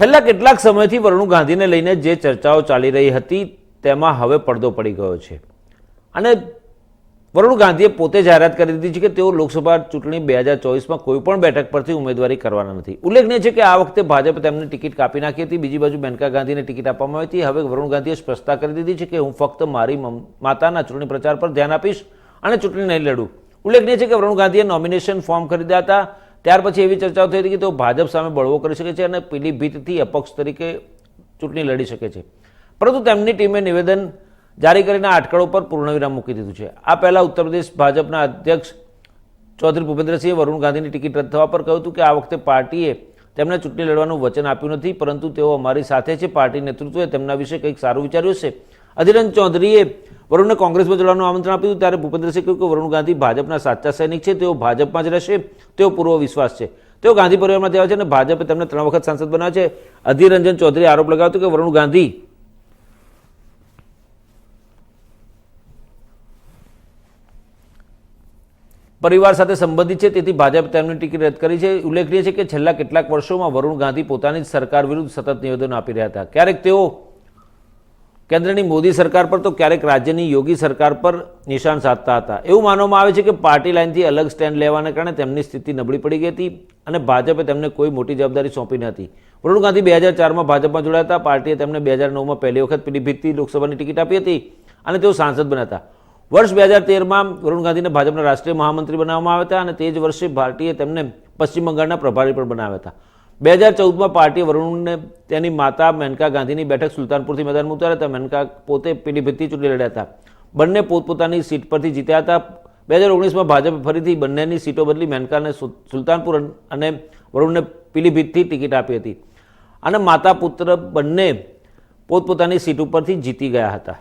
છેલ્લા કેટલાક સમયથી વરુણ ગાંધીને લઈને જે ચર્ચાઓ ચાલી રહી હતી, તેમાં હવે પડદો પડી ગયો છે. અને વરુણ ગાંધીએ પોતે જાહેરાત કરી દીધી છે કે તેઓ લોકસભા ચૂંટણી બે હજાર ચોવીસમાં કોઈ પણ બેઠક પરથી ઉમેદવારી કરવાના નથી. ઉલ્લેખનીય છે કે આ વખતે ભાજપે તેમને ટિકિટ કાપી નાખી હતી. બીજી બાજુ મેનકા ગાંધીને ટિકિટ આપવામાં આવી હતી. હવે વરુણ ગાંધીએ સ્પષ્ટતા કરી દીધી છે કે હું ફક્ત મારી માતાના ચૂંટણી પ્રચાર પર ધ્યાન આપીશ અને ચૂંટણી નહીં લડું. ઉલ્લેખનીય છે કે વરુણ ગાંધીએ નોમિનેશન ફોર્મ ખરીદ્યા હતા. ત્યાર પછી એવી ચર્ચાઓ થઈ હતી કે તેઓ ભાજપ સામે બળવો કરી શકે છે અને પીલીભીતથી અપક્ષ તરીકે ચૂંટણી લડી શકે છે. પરંતુ તેમની ટીમે નિવેદન જારી કરીને અટકળો પર પૂર્ણવિરામ મૂકી દીધું છે. આ પહેલાં ઉત્તર પ્રદેશ ભાજપના અધ્યક્ષ ચૌધરી ભૂપેન્દ્રસિંહે વરુણ ગાંધીની ટિકિટ રદ થવા પર કહ્યું હતું કે આ વખતે પાર્ટીએ તેમને ચૂંટણી લડવાનું વચન આપ્યું નથી, પરંતુ તેઓ અમારી સાથે છે. પાર્ટી નેતૃત્વએ તેમના વિશે કંઈક સારું વિચાર્યું છે અધિરંજ ચૌધરીએ વરુણને કોંગ્રેસમાં જોડવાનું આમંત્રણ આપ્યું ત્યારે ભૂપેન્દ્રસિંહ કહ્યું કે વરુણ ગાંધી ભાજપના સાચા સૈનિક છે. તેઓ ભાજપમાં જ રહેશે. તેઓ પૂર્વ વિશ્વાસ છે. તેઓ ગાંધી પરિવારમાં આવે છે અને ભાજપે તેમને ત્રણ વખત સાંસદ બનાવ્યા છે. અધિરંજન ચૌધરીએ આરોપ લગાવ્યો કે વરુણ ગાંધી પરિવાર સાથે સંબંધિત છે. તેથી ભાજપ તેમની ટિકિટ રદ કરી છે. ઉલ્લેખનીય છે કે છેલ્લા કેટલાક વર્ષોમાં વરુણ ગાંધી પોતાની જ સરકાર વિરુદ્ધ સતત નિવેદનો આપી રહ્યા હતા. ક્યારેક તેઓ કેન્દ્રની મોદી સરકાર પર તો ક્યારેક રાજ્યની યોગી સરકાર પર નિશાન સાધતા હતા. એવું માનવામાં આવે છે કે પાર્ટી લાઇનથી અલગ સ્ટેન્ડ લેવાને કારણે તેમની સ્થિતિ નબળી પડી ગઈ હતી અને ભાજપે તેમને કોઈ મોટી જવાબદારી સોંપી ન હતી. વરુણ ગાંધી બે હજાર ચારમાં ભાજપમાં જોડાયા હતા. પાર્ટીએ તેમને બે હજાર નવમાં પહેલી વખત પીલીભીતથી લોકસભાની ટિકિટ આપી હતી અને તેઓ સાંસદ બન્યા હતા. વર્ષ બે હજાર તેરમાં વરુણ ગાંધીને ભાજપના રાષ્ટ્રીય મહામંત્રી બનાવવામાં આવ્યા હતા અને તે જ વર્ષે પાર્ટીએ તેમને પશ્ચિમ બંગાળના પ્રભારી પણ બનાવ્યા હતા. બે હજાર ચૌદમાં પાર્ટીએ વરુણને તેની માતા મેનકા ગાંધીની બેઠક સુલતાનપુરથી મેદાનમાં ઉતાર્યા હતા મેનકા પોતે પીલીભીતથી ચૂંટણી લડ્યા હતા. બંને પોતપોતાની સીટ પરથી જીત્યા હતા. બે હજાર ઓગણીસમાં ભાજપે ફરીથી બંનેની સીટો બદલી મેનકાને સુલતાનપુર અને વરુણને પીલીભીતથી ટિકિટ આપી હતી. અને માતા પુત્ર બંને પોતપોતાની સીટ ઉપરથી જીતી ગયા હતા.